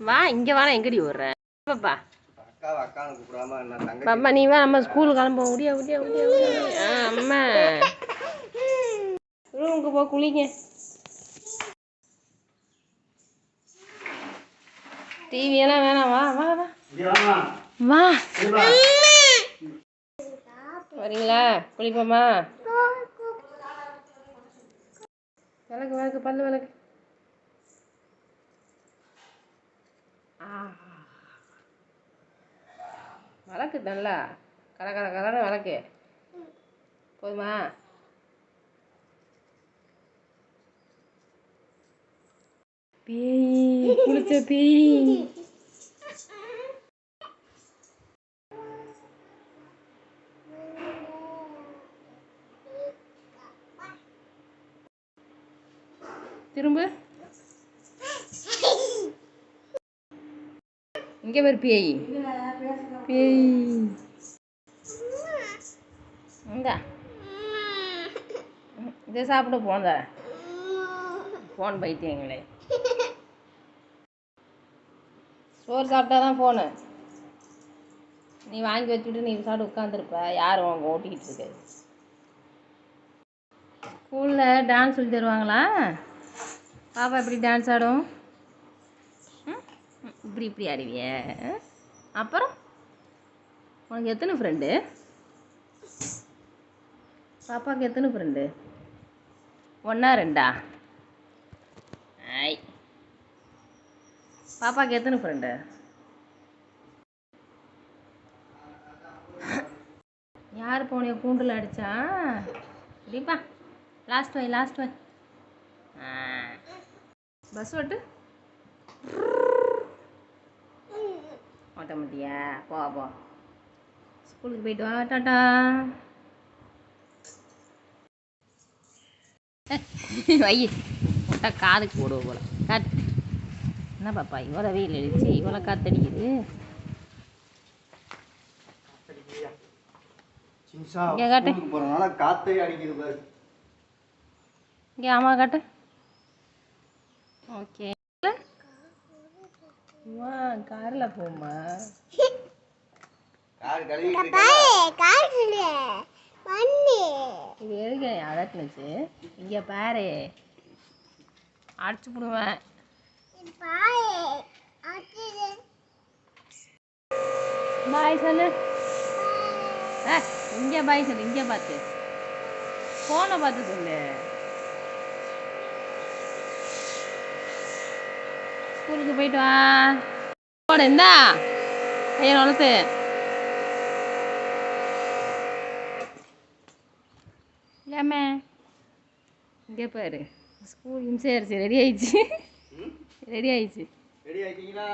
வா இங்கே வாடா எங்கடி விடுற பாப்பா பாப்பா நீ வா நம்ம ஸ்கூல் கிளம்புவோம். முடியா முடியா முடியா அம்மா. ரூமுக்கு போ குளிங்க. டிவி எல்லாம் வேணாம். வா வா வா. வா. வரீங்களா? குளிப்போமா? விளக்கு விளக்கு பல்லு விளக்கு. ஆ. விளக்கு நல்லா கர கர கரன்னு விளக்கு போதுமா? பேய் குளிச்ச பேய். திரும்ப. இங்கே பேர் பேய். பேய். இந்தா. இதை சாப்பிட போந்த ஃபோன் பைத்தியங்களே. சோறு சாப்பிட்டா தான் ஃபோனு நீ வாங்கி வச்சுட்டு நீ சாப்பிட்டு உட்காந்துருப்ப யார் அவங்க ஓட்டிக்கிட்டு இருக்கு? ஸ்கூலில் டான்ஸ் சொல்லி தருவாங்களா? பாப்பா எப்படி டான்ஸ் ஆடும்? இப்படி இப்படி ஆடுவிய? அப்புறம்? உனக்கு எத்தனை ஃப்ரெண்டு பாப்பாவுக்கு எத்தனை ஃப்ரெண்டு ஒன்றா ரெண்டா? ஐ. பாப்பாவுக்கு எத்தனை ஃப்ரெண்டு யார் போனிய கூண்டில் அடித்தா சரிப்பா லாஸ்ட் வை லாஸ்ட் வை. பஸ் ஓட்டு. ஓட்ட மாட்டியா? போ போ. ஸ்கூலுக்கு போயிட்டு வா டாட்டா வை. காதுக்கு போடுவோம் போல காட்டு என்ன பாப்பா இவ்வளோ வெயில் அடிச்சு இவ்வளோ காத்தடிக்குது. இங்க காட்டு. காத்தே அடிக்குது பாரு. இங்கே அம்மா காட்டு. ஓகே. அம்மா காரில் போம்மா. கார் கழுவிட்டு இருக்கேன். இது எதுக்கு அதட்டுனுச்சு இங்கே பாரு. அடிச்சு விடுவேன் பாய் சொல்லு. இங்கே பாய் சொல்லு இங்கே பார்த்து ஃபோனை பார்த்து சொல்லு. ஸ்கூலுக்கு போயிட்டு வா. போட இந்தா. கையை வளர்த்து ஏம்மே? இங்கே பாரு. ஸ்கூல் இன்சார்ஜ் ரெடி ஆயிடுச்சு? ரெடி ஆயிடுச்சு. ரெடி ஆயிட்டீங்களா?